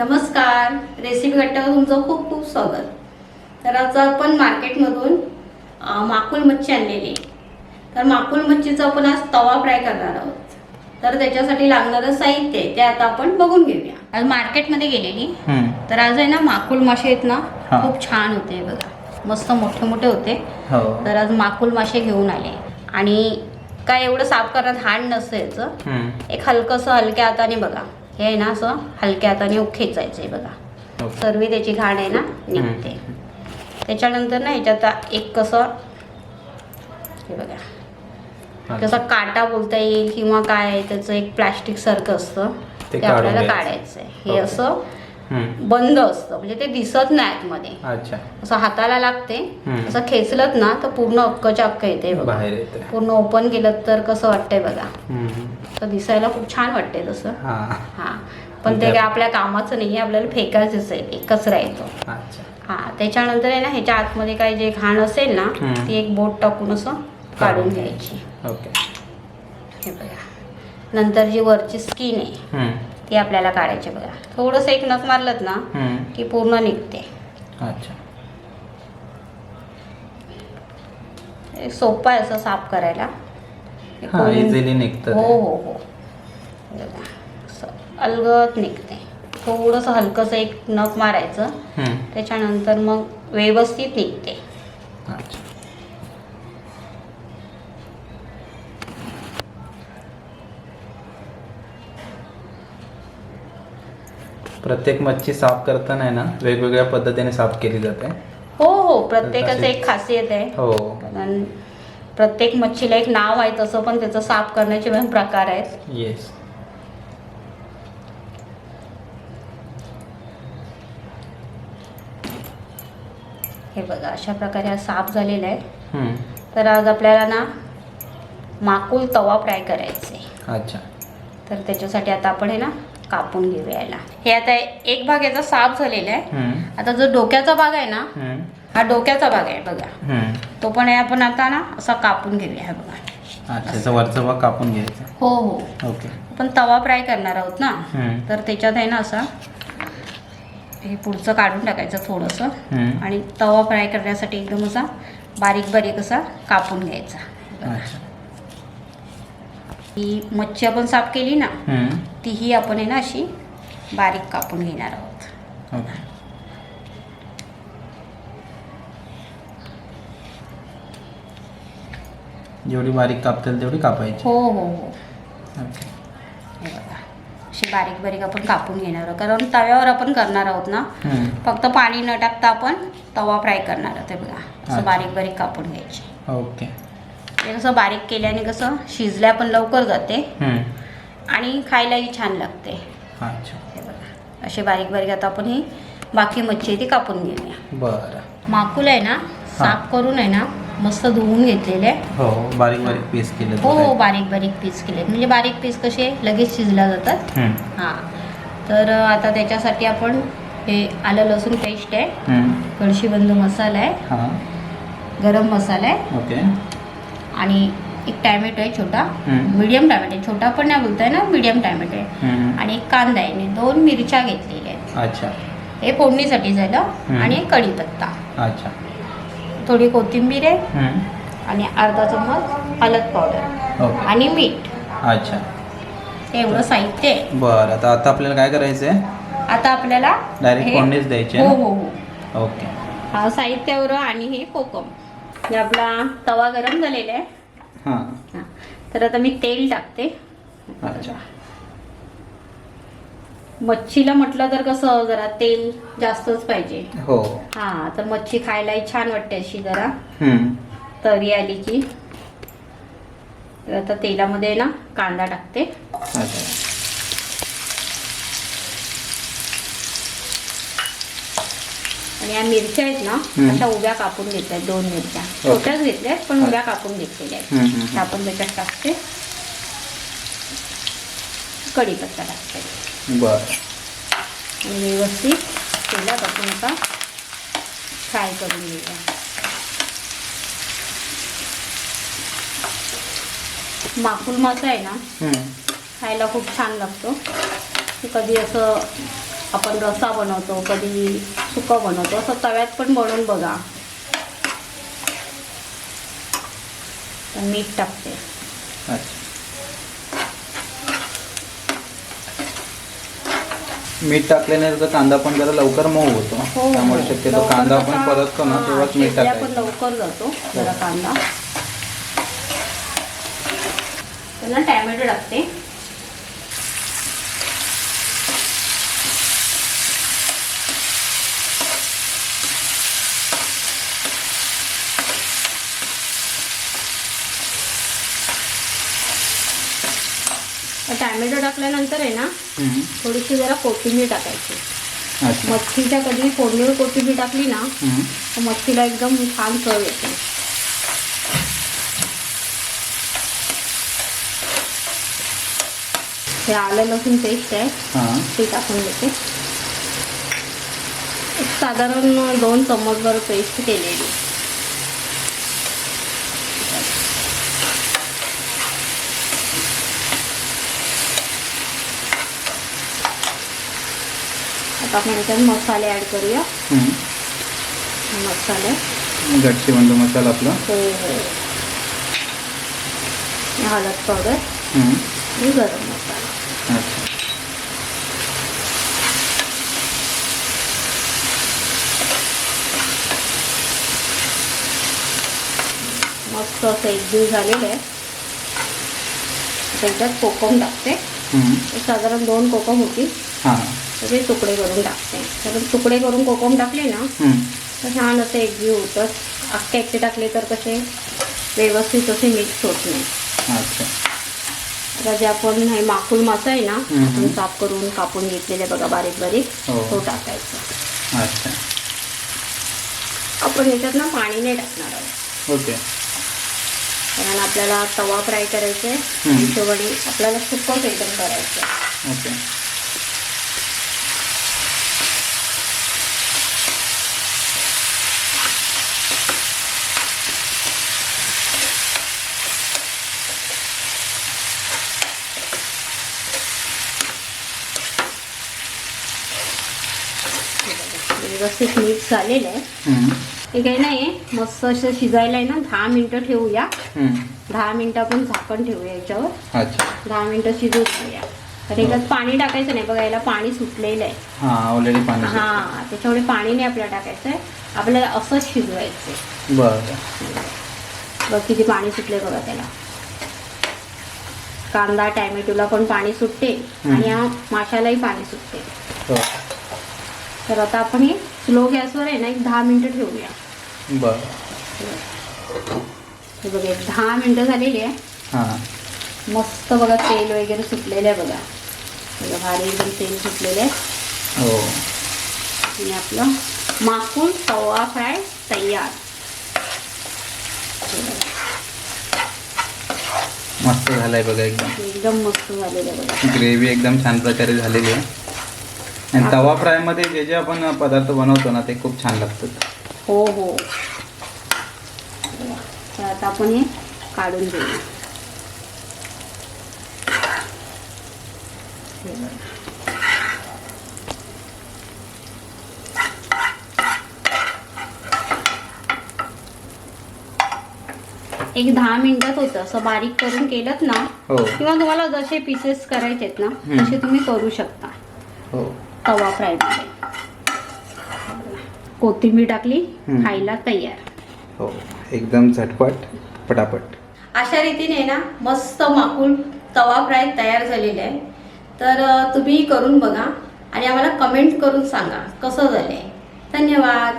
नमस्कार. रेसिपी गट्ट्यावर तुमचं खूप खूप स्वागत. तर आज आपण मार्केटमधून माकुल मच्छी आणलेली. तर माकुल मच्छीचा आपण आज तवा फ्राय करणार आहोत. तर त्याच्यासाठी लागणारं साहित्य आहे ते आता आपण बघून घेऊया. आज मार्केटमध्ये गेलेली. तर आज आहे ना माकुल मासे आहेत ना. खूप छान होते बघा. मस्त मोठे मोठे होते. हो. तर आज माकुल मासे घेऊन आले. आणि काय एवढं साफ करण्यात हाड नसतं याचं. एक हलकंसं हलक्या हाताने बघा. हे आहे ना असं हलक्या हाताने खेचायचं आहे बघा. सर्व त्याची घाण आहे ना निघते. त्याच्यानंतर ना ह्याच्यात एक कसं हे बघा. कसं काटा बोलता येईल किंवा काय त्याचं एक प्लास्टिक सारखं असतं. ते आपल्याला काढायचं आहे हे. असं. बंद असतं. म्हणजे ते दिसत नाही आतमध्ये अच्छा. असं हाताला लागते. असं खेचलत ना तर पूर्ण अक्कच्या अक्क येते पूर्ण ओपन केलं तर कसं वाटतंय बघा. तर दिसायला खूप छान वाटते तसं. हा. हा. पण ते काय आपल्या कामाचं नाही आहे आपल्याला फेकायचंच आहे कचरा येतो अच्छा. हा. त्याच्यानंतर आहे ना ह्याच्या आतमध्ये काही जे घाण असेल ना. ती एक बोट टाकून असं काढून घ्यायची. ओके. हे बघा. नंतर जी वरची स्किन आहे. ती आपल्याला काढायची बघा. थोडंसं एक नख मारलं ना. की पूर्ण निघते. अच्छा. सोपं आहे असं साफ करायला. हे इझिली निघतं हो ते. हो हो हे. बघा. असं अलगत निघते. थोडंसं हलकंसं एक नख मारायचं. हम्म. त्याच्यानंतर मग व्यवस्थित निघते. अच्छा. प्रत्येक मच्छी साफ करताना आहे ना वेगवेगळ्या पद्धतीने साफ केली जाते. हो हो. प्रत्येकाचं एक खासियत आहे. हो. कारण प्रत्येक मच्छीला एक नाव आहे तसं पण त्याचं साफ करण्याचे पण प्रकार आहेत. येस हे बघा अशा प्रकारे हा साफ झालेला आहे. तर आज आपल्याला ना माकुल तवा फ्राय करायचे. अच्छा. तर त्याच्यासाठी आता आपण हे ना कापून घेऊया याला. हे आता एक भाग याचा साफ झालेला आहे. आता जो डोक्याचा भाग आहे ना. हा डोक्याचा भाग आहे बघा. हम्म. तो पण आहे आपण आता ना असा कापून घेऊया हा बघा. अच्छा वरचा भाग कापून घ्यायचा. हो हो. ओके. आपण तवा फ्राय करणार आहोत ना? हम्म. तर त्याच्यात आहे ना असं हे पुढचं काढून टाकायचं थोडंसं. हम्म. आणि तवा फ्राय करण्यासाठी एकदम असा बारीक बारीक असा कापून घ्यायचा. अच्छा. ही मच्छी आपण साफ केली ना हम्म. तीही आपण आहे ना अशी बारीक कापून घेणार आहोत. ओके. जेवढी बारीक कापतील तेवढी कापायची. हो हो हो. हे बघा. अशी बारीक बारीक आपण कापून घेणार आहोत. कारण तव्यावर आपण करणार आहोत ना हम्म. फक्त पाणी न टाकता आपण तवा फ्राय करणार आहोत. हे बघा. असं. बारीक बारीक कापून घ्यायचे. ओके हे कसं बारीक केल्याने कसं शिजल्या पण लवकर जाते हम्म. आणि खायलाही छान लागते. अच्छा. हे बघा. असे बारीक बारीक आता आपण ही बाकी मच्छी आहे ती कापून घेऊया. बरं. माकुल आहे ना साफ करून आहे ना मस्त धुवून घेतलेले. आहे हो बारीक बारीक पीस केले हो हो बारीक बारीक पीस केले. म्हणजे बारीक पीस कसे लगेच शिजल्या जातात. हां. तर आता त्याच्यासाठी आपण हे आलं लसूण पेस्ट आहे. कळशीबंद मसाला आहे. हां. गरम मसाला आहे. ओके. आणि एक टॅमॅटो आहे छोटा. मीडियम टॅमॅटो आहे. छोटा पण नाही बोलताय ना मीडियम टॅमॅटो आहे. आणि एक कांदा आहे. दोन मिरच्या घेतलेल्या आहेत. अच्छा. हे फोडणीसाठी झालं. आणि कढीपत्ता. अच्छा. थोडी कोथिंबीर आहे हम्म. आणि अर्धा चम्मच हळद पावडर ओके. आणि मीठ. अच्छा. एवढं साहित्य आहे. बरं आता आता आपल्याला काय करायचं आहे? आता आपल्याला डायरेक्ट हे- फोडणीच द्यायची हो ना? हो हो. ओके. हा साहित्यावर आणि हे कोकम. हे आपला तवा गरम झालेला आहे. हां. हा. तर आता मी तेल टाकते. अच्छा. मच्छीला म्हटलं तर कसं जरा तेल जास्तच पाहिजे. हो. हा तर मच्छी खायलाही छान वाटते अशी जरा. तरी आली की. तर आता तेलामध्ये ना कांदा टाकते. आणि या मिरच्या आहेत ना. अशा उभ्या कापून घेतल्या दोन मिरच्या. छोट्याच घेतल्या आहेत पण उभ्या कापून घेतलेल्या आहेत. आपण त्याच्यात टाकते. कढीपत्ता टाकते. बरं. व्यवस्थित तेलात आपण आता. फ्राय करून घेऊया. माकुल मासा आहे ना. खायला खूप छान लागतो. कधी असं आपण रसा बनवतो कधी सुकं बनवतो असं तव्यात पण बनवून बघा. मीठ टाकते. अच्छा. मीठ टाकल्याने त्याचा कांदा पण जरा लवकर मऊ होतो. हो त्यामुळे शक्यतो कांदा आपण परततो ना हां, तेव्हाच मीठ टाकायचं. लवकर जातो जरा कांदा. पुन्हा टॅमॅटो टाकते. टॅमॅटो टाकल्यानंतर आहे ना. थोडीशी जरा कोथिंबीर टाकायची. मच्छीच्या कधी फोडणीवर कोथिंबीर टाकली ना. तर मच्छीला एकदम छान चव येते. हे आलं लसूण पेस्ट आहे हां. ते टाकून देते. एक साधारण दोन चम्मचभर पेस्ट केलेली. आता आपण याच्यात मसाले ॲड करूया. मसाले. गडचिवंत मसाला आपला. हो हो. हळद पावडर. आणि गरम मसाला. मस्त असं एक दिवस झालेलं आहे. त्याच्यात कोकम टाकते. साधारण दोन कोकम होती हां. ते तुकडे करून टाकते कारण तुकडे करून कोकम टाकले ना. तर छान असं एकजीव होतं अख्खे एकटे टाकले तर कसे व्यवस्थित असे मिक्स होत नाही आता जे आपण हे माकुल मासा आहे ना. आपण साफ करून कापून घेतलेले बघा बारीक बारीक हो. तो टाकायचा अच्छा आपण याच्यात ना पाणी नाही टाकणार आहोत ओके कारण आपल्याला तवा फ्राय करायचा आहे. हिशोबाने आपल्याला सुकं एकदम करायचं. ओके व्यवस्थित मिक्स झालेलं आहे. हे काही नाही मस्त असं शिजायला आहे ना दहा मिनटं ठेवूया. दहा मिनटं आपण झाकण ठेवूया याच्यावर. दहा मिनटं शिजू देऊया तर याच्यात पाणी टाकायचं नाही बघा याला पाणी सुटलेलं आहे. हां हा त्याच्यामुळे पाणी नाही आपल्याला टाकायचं आहे. आपल्याला असंच शिजवायचं. बरं. बघ किती पाणी सुटले बघा त्याला. कांदा टॅमॅटोला पण पाणी सुटते. आणि या माशालाही पाणी सुटते. हो तर आता आपण हे स्लो गॅसवर आहे ना एक दहा मिनटं ठेवूया. बरं. हे बघा एक दहा मिनटं झालेली आहे. हां. मस्त बघा तेल वगैरे सुटलेलं आहे बघा. बघा भारी एकदम तेल सुटलेलं आहे. हो. आणि आपलं माकून तवा फ्राय तयार. मस्त झालंय बघा एकदम. एकदम मस्त झालेलं आहे बघा. ग्रेव्ही एकदम छान प्रकारे झालेली आहे. आणि तवा फ्रायमध्ये जे जे आपण पदार्थ बनवतो ना ते खूप छान लागतात. हो हो. तर आता आपण हे काढून बघा. एक दहा मिनिटात होतं. असं बारीक करून केलं ना हो. किंवा तुम्हाला जसे पीसेस करायचे आहेत ना. तसे तुम्ही करू शकता. हो. तवा फ्रायमध्ये कोथिंबीर टाकली. खायला तयार. हो एकदम झटपट पटापट. अशा रीतीने ना मस्त माकूल तवा फ्राय तयार झालेले आहे. तर तुम्ही करून बघा आणि आम्हाला कमेंट करून सांगा कसं झालंय. धन्यवाद.